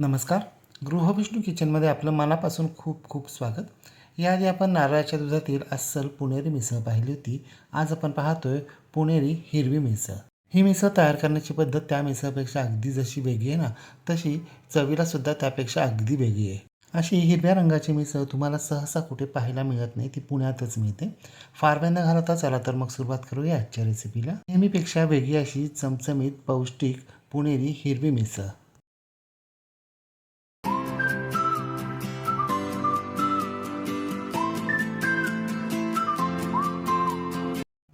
नमस्कार. गृहविष्णू किचनमध्ये आपलं मनापासून खूप खूप स्वागत. याआधी आपण नारळाच्या दुधातील अस्सल पुणेरी मिसळ पाहिली होती. आज आपण पाहतोय पुणेरी हिरवी मिसळ. ही मिसळ तयार करण्याची पद्धत त्या मिसळपेक्षा अगदी जशी वेगळी आहे ना तशी चवीला सुद्धा त्यापेक्षा अगदी वेगळी आहे. अशी हिरव्या रंगाची मिसळ तुम्हाला सहसा कुठे पाहायला मिळत नाही ती पुण्यातच मिळते. फार वेळ न घालवता चला तर मग सुरुवात करूया आजच्या रेसिपीला नेहमीपेक्षा वेगळी अशी चमचमीत पौष्टिक पुणेरी हिरवी मिसळ.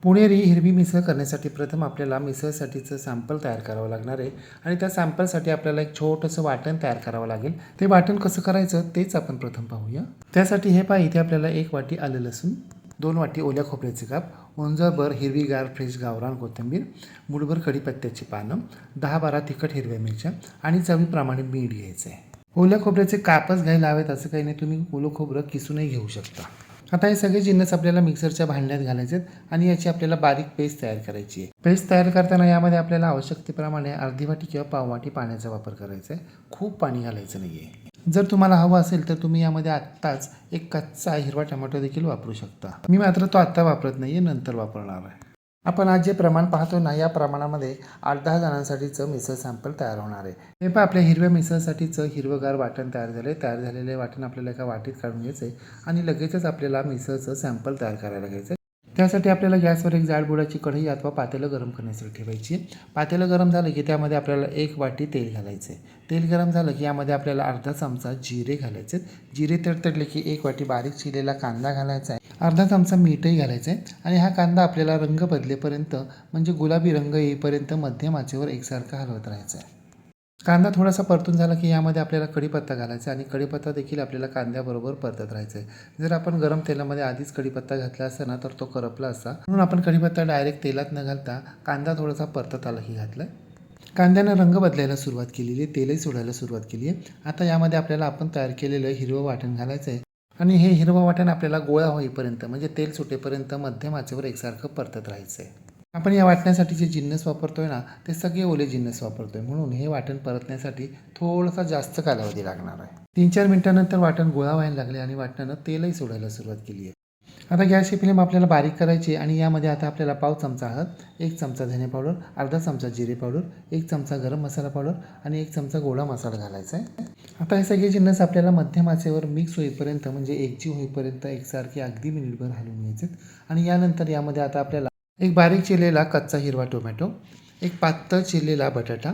पुणेरी हिरवी मिसळ करण्यासाठी प्रथम आपल्याला मिसळसाठीचं सॅम्पल तयार करावं लागणार आहे. आणि त्या सॅम्पलसाठी आपल्याला एक छोटंसं वाटण तयार करावं लागेल. ते वाटण कसं करायचं तेच आपण प्रथम पाहूया. त्यासाठी हे पहा इथे आपल्याला एक वाटी आलं लसूण दोन वाटी ओल्या खोबऱ्याचे काप ओंजरभर हिरवीगार फ्रेश गावरान कोथिंबीर मुठभर कढीपत्त्याची पानं दहा बारा तिखट हिरव्या मिरच्या आणि चवीप्रमाणे मीठ घ्यायचं आहे ओल्या खोबऱ्याचे कापच घ्यायला हवेत असं काही नाही तुम्ही ओलं खोबरं किसूनही घेऊ शकता. आता हे सगळे जिन्नस आपल्याला मिक्सरच्या भांड्यात घालायचे आहेत आणि याची आपल्याला बारीक पेस्ट तयार करायची आहे. पेस्ट तयार करताना यामध्ये आपल्याला आवश्यकतेप्रमाणे अर्धी वाटी किंवा पाववाटी पाण्याचा वापर करायचा आहे. खूप पाणी घालायचं नाही आहे जर तुम्हाला हवं असेल तर तुम्ही यामध्ये आत्ताच एक कच्चा हिरवा टोमॅटो देखील वापरू शकता. मी मात्र तो आत्ता वापरत नाही आहे नंतर वापरणार आहे. आपण आज जे प्रमाण पाहतो ना या प्रमाणामध्ये आठ दहा जणांसाठीचं मिसळ सॅम्पल तयार होणार आहे. हे पण आपल्या हिरव्या मिसळसाठीचं हिरवंगार वाटण तयार झाले तयार झालेले वाटण आपल्याला एका वाटीत काढून घ्यायचं आहे आणि लगेचच आपल्याला मिसळचं सॅम्पल तयार करायला घ्यायचं आहे त्यासाठी आपल्याला गॅसवर एक जाडबुडाची कढई अथवा पातेलं गरम करण्यासाठी ठेवायची. पातेलं गरम झालं की त्यामध्ये आपल्याला एक वाटी तेल घालायचं. आहे तेल गरम झालं की यामध्ये आपल्याला अर्धा चमचा जिरे घालायचे. आहेत जिरे तडतडले की एक वाटी बारीक चिरलेला कांदा घालायचा आहे. अर्धा चमचा मीठही घालायचं आहे. आणि हा कांदा आपल्याला रंग बदलेपर्यंत म्हणजे गुलाबी रंग येईपर्यंत मध्यम आचेवर एकसारखा हलवत राहायचा आहे. कांदा थोडासा परतून झाला की यामध्ये आपल्याला कढीपत्ता घालायचा आणि कढीपत्ता देखील आपल्याला कांद्याबरोबर परतत राहायचं आहे. जर आपण गरम तेलामध्ये आधीच कढीपत्ता घातला असता ना तर तो करपला असता. म्हणून आपण कढीपत्ता डायरेक्ट तेलात न घालता कांदा थोडासा परतत आलाही घातला कांद्यानं रंग बदलायला सुरुवात केलेली आहे तेलही सोडायला सुरुवात केली आहे. आता यामध्ये आपल्याला आपण तयार केलेलं हिरवं वाटण घालायचं आहे. आणि हे हिरवं वाटण आपल्याला गोळा होईपर्यंत म्हणजे तेल सुटेपर्यंत मध्यम आचेवर एकसारखं परतत राहायचं आहे. आपण या वाटण्यासाठी जे जिन्नस वापरतोय ना ते सगळे ओले जिन्नस वापरतो आहे म्हणून हे वाटण परतण्यासाठी थोडासा जास्त कालावधी लागणार आहे. तीन चार मिनटानंतर वाटण गोळा व्हायला लागले आणि वाटणानं तेलही सोडायला सुरुवात केली आहे. आता गॅसची फ्लेम आपल्याला बारीक करायची आणि यामध्ये आता आपल्याला पाव चमचा हळद एक चमचा धने पावडर अर्धा चमचा जिरे पावडर एक चमचा गरम मसाला पावडर आणि एक चमचा गोडा मसाला घालायचा आहे. आता हे सगळे जिन्नस आपल्याला मध्यम आचेवर मिक्स होईपर्यंत म्हणजे एकजीव होईपर्यंत एकसारखे अगदी मिनिटभर हलवून घ्यायचे आणि यानंतर यामध्ये आता आपल्याला एक बारीक चिरलेला कच्चा हिरवा टोमॅटो एक पातळ चिरलेला बटाटा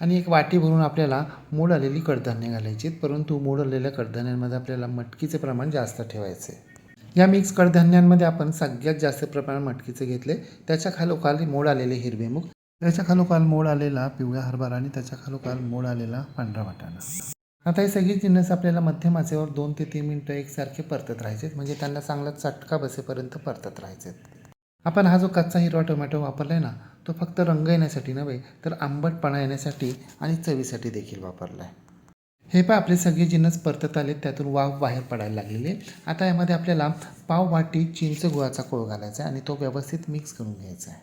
आणि एक वाटी भरून आपल्याला मोड आलेली कडधान्य घालायची आहेत. परंतु मोड आलेल्या कडधान्यांमध्ये आपल्याला मटकीचे प्रमाण जास्त ठेवायचे या मिक्स कडधान्यांमध्ये आपण सगळ्यात जास्त प्रमाणात मटकीचे घेतले. त्याच्या खालोखाली मोड आलेले हिरवे मूग त्याच्या खालोखाल मोड आलेला पिवळा हरभरा आणि त्याच्या खालोखाल मोड आलेला पांढरा वाटाणा. आता हे सगळी जिन्नस आपल्याला मध्यम आचेवर दोन ते तीन मिनटं एकसारखे परतत राहायचे म्हणजे त्यांना चांगला चटका बसेपर्यंत परतत राहायचे आपण हा जो कच्चा हिरवा टोमॅटो वापरला आहे ना तो फक्त रंग येण्यासाठी नव्हे तर आंबटपणा येण्यासाठी आणि चवीसाठी देखील वापरला आहे हे पण आपले सगळे जिन्नस परतत आले त्यातून वाफ बाहेर पडायला लागलेले आता यामध्ये आपल्याला पाव वाटी चिंच गुळाचा कोळ घालायचा आहे आणि तो व्यवस्थित मिक्स करून घ्यायचा आहे.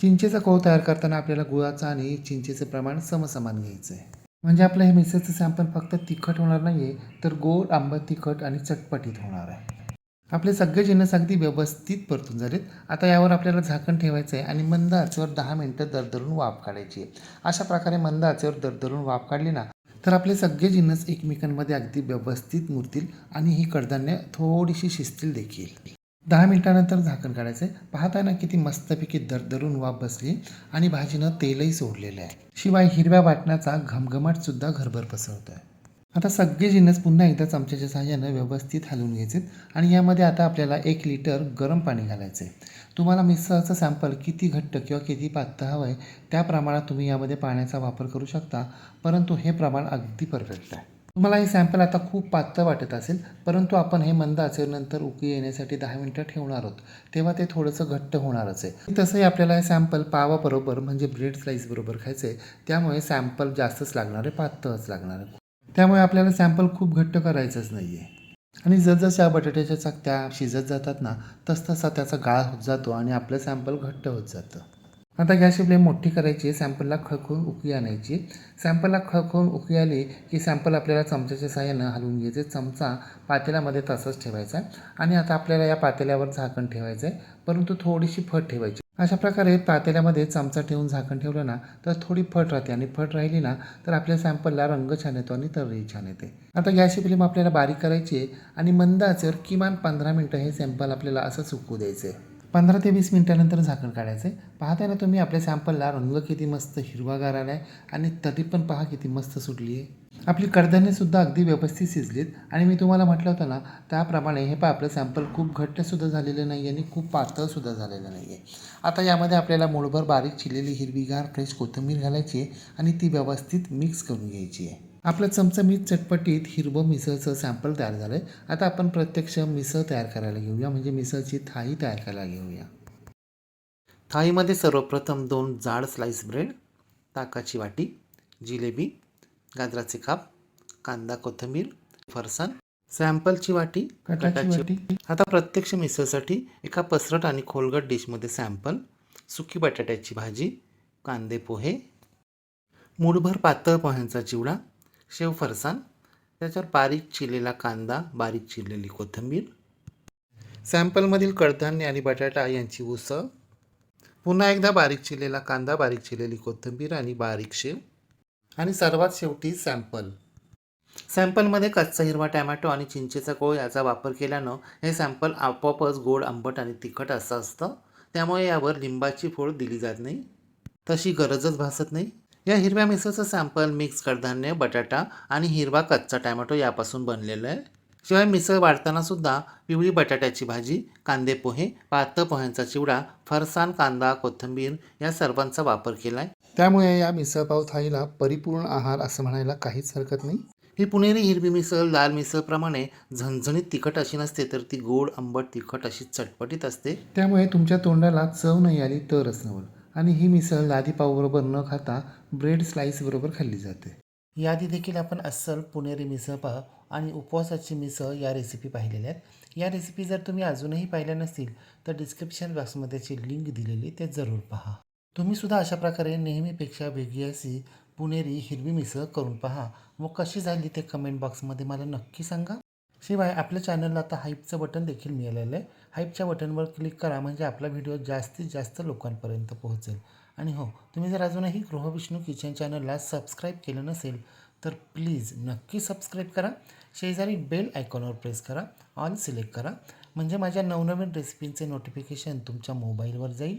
चिंचेचा कोळ तयार करताना आपल्याला गुळाचं आणि चिंचेचं प्रमाण समसमान घ्यायचं आहे. म्हणजे आपलं हे मिसळचं सॅम्पल फक्त तिखट होणार नाही आहे तर गोड आंबट तिखट आणि चटपटीत होणार आहे. आपले सगळे जिन्नस अगदी व्यवस्थित परतून झालेत. आता यावर आपल्याला झाकण ठेवायचं आहे आणि मंद आचेवर दहा मिनटं दरदरून वाफ काढायची आहे. अशा प्रकारे मंद आचेवर दरदरून वाफ काढली ना तर आपले सगळे जिन्नस एकमेकांमध्ये अगदी व्यवस्थित मुरतील आणि ही कडधान्य थोडीशी शिजतील देखील. दहा मिनिटानंतर झाकण काढायचं आहे. पाहताना किती मस्तपैकी दरदरून वाफ बसली आणि भाजीनं तेलही सोडलेलं आहे. शिवाय हिरव्या वाटण्याचा घमघमाटसुद्धा घरभर पसरतो आहे आता सगळे जिन्नस पुन्हा एकदा चमच्याच्या सहाय्यानं व्यवस्थित हलवून घ्यायचे आणि यामध्ये आता आपल्याला एक लिटर गरम पाणी घालायचं आहे तुम्हाला मिसळचं सॅम्पल किती घट्ट किंवा किती पातळ हवं आहे त्या प्रमाणात तुम्ही यामध्ये पाण्याचा वापर करू शकता परंतु हे प्रमाण अगदी परफेक्ट आहे. तुम्हाला हे सॅम्पल आता खूप पातळ वाटत असेल परंतु आपण हे मंद नंतर उकळी येण्यासाठी दहा मिनटं ठेवणार आहोत. तेव्हा ते थोडंसं घट्ट होणारच आहे. तसंही आपल्याला हे सॅम्पल पावाबरोबर म्हणजे ब्रेड स्लाईसबरोबर खायचं आहे त्यामुळे सॅम्पल जास्तच लागणार आहे पातळच लागणार आहे. त्यामुळे आपल्याला सॅम्पल खूप घट्ट करायचंच नाही आहे आणि जसजशा बटाट्याच्या चकत्या शिजत जातात ना तसतसा त्याचा गाळ होत जातो आणि आपलं सॅम्पल घट्ट होत जातं. आता गॅसची फ्लेम मोठी करायची सॅम्पलला खळखळून उकळी आणायची. सॅम्पलला खळखळून उकळी आली की सॅम्पल आपल्याला चमच्याच्या साहाय्यानं हलवून घ्यायचे. चमचा पातेल्यामध्ये तसंच ठेवायचा. आणि आता आपल्याला या पातेल्यावर झाकण ठेवायचं आहे परंतु थोडीशी फट ठेवायची. अशा प्रकारे पातेल्यामध्ये चमचा ठेवून झाकण ठेवलं ना तर थोडी फट राहते आणि फट राहिली ना तर आपल्या सॅम्पलला रंग छान येतो आणि तर्री छान येते. आता गॅसची फ्लेम आपल्याला बारीक करायची आहे आणि मंद आचेवर किमान पंधरा मिनटं हे सॅम्पल आपल्याला असं सुकू द्यायचं आहे. पंधरा ते वीस मिनिटानंतर झाकण काढायचं आहे. पाहताय ना तुम्ही आपल्या सॅम्पलला रंग किती मस्त हिरवागार आला आहे आणि तरी पण पहा किती मस्त सुटली आहे आपली कडधान्यसुद्धा अगदी व्यवस्थित शिजलीत. आणि मी तुम्हाला म्हटलं होतं ना त्याप्रमाणे हे पण आपलं सॅम्पल खूप घट्टसुद्धा झालेलं नाही आणि खूप पातळसुद्धा झालेलं नाही आहे आता यामध्ये आपल्याला मूळभर बारीक चिरलेली हिरवीगार फ्रेश कोथिंबीर घालायची आहे आणि ती व्यवस्थित मिक्स करून घ्यायची आहे. आपलं चमचमीत चटपटीत हिरवं मिसळचं सॅम्पल तयार झालं आहे आता आपण प्रत्यक्ष मिसळ तयार करायला घेऊया म्हणजे मिसळची थाळी तयार करायला घेऊया. थाळीमध्ये सर्वप्रथम दोन जाड स्लाईस ब्रेड ताकाची वाटी जिलेबी गाजराचे काप कांदा कोथिंबीर फरसाण सॅम्पलची वाटी कटाची वाटी. आता प्रत्यक्ष मिसळसाठी एका पसरट आणि खोलगट डिशमध्ये सॅम्पल सुकी बटाट्याची भाजी कांदे पोहे मूठभर पातळ पोह्यांचा चिवडा शेव फरसाण त्याच्यावर बारीक चिरलेला कांदा बारीक चिरलेली कोथिंबीर सॅम्पलमधील कडधान्य आणि बटाटा यांची उसळ पुन्हा एकदा बारीक चिरलेला कांदा बारीक चिरलेली कोथिंबीर आणि बारीक शेव आणि सर्वात शेवटी सॅम्पल. सॅम्पलमध्ये कच्चा हिरवा टॅमॅटो आणि चिंचेचा कोळ याचा वापर केल्यानं हे सॅम्पल आपोआपच गोड आंबट आणि तिखट असं असतं. त्यामुळे यावर लिंबाची फोड दिली जात नाही. तशी गरजच भासत नाही. या हिरव्या मिसळचं सॅम्पल मिक्स कडधान्य बटाटा आणि हिरवा कच्चा टॅमॅटो यापासून बनलेलं आहे. शिवाय मिसळ वाढताना सुद्धा पिवळी बटाट्याची भाजी कांदे पोहे पातळ पोह्यांचा चिवडा फरसाण कांदा कोथिंबीर या सर्वांचा वापर केला आहे त्यामुळे या मिसळपाव थाळीला परिपूर्ण आहार असं म्हणायला काहीच हरकत नाही. ही पुणेरी हिरवी मिसळ लाल मिसळप्रमाणे झणझणीत तिखट अशी नसते तर ती गोड आंबट तिखट अशी चटपटीत असते. त्यामुळे तुमच्या तोंडाला चव नाही आली तरच नवल. आणि ही मिसळ लादी पावबरोबर न खाता ब्रेड स्लाईस बरोबर खाल्ली जाते. यादी देखील आपण अस्सल पुणेरी मिसळ पाव आणि उपवासाची मिसळ या रेसिपी पाहिलेल्या आहेत. या रेसिपी जर तुम्ही अजूनही पाहिल्या नसतील तर डिस्क्रिप्शन बॉक्समध्ये त्याची लिंक दिलेली ते जरूर पहा. तुम्ही सुद्धा अशा प्रकारे नेहमीपेक्षा वेगळी अशी पुणेरी हिरवी मिसळ करून पहा. व कशी झाली ते कमेंट बॉक्समध्ये मला नक्की सांगा. शिवाय आपल्या चॅनलला आता हाईपचं बटन देखील मिळालेलं आहे. हाईपच्या बटनवर क्लिक करा म्हणजे आपला व्हिडिओ जास्तीत जास्त लोकांपर्यंत पोहोचेल. आणि हो तुम्ही जर अजूनही गृहविष्णू किचन चॅनलला सबस्क्राईब केलं नसेल तर प्लीज नक्की सबस्क्राईब करा. शेजारी बेल आयकॉनवर प्रेस करा. ऑल सिलेक्ट करा. म्हणजे माझ्या नवनवीन रेसिपींचे नोटिफिकेशन तुमच्या मोबाईलवर जाईल.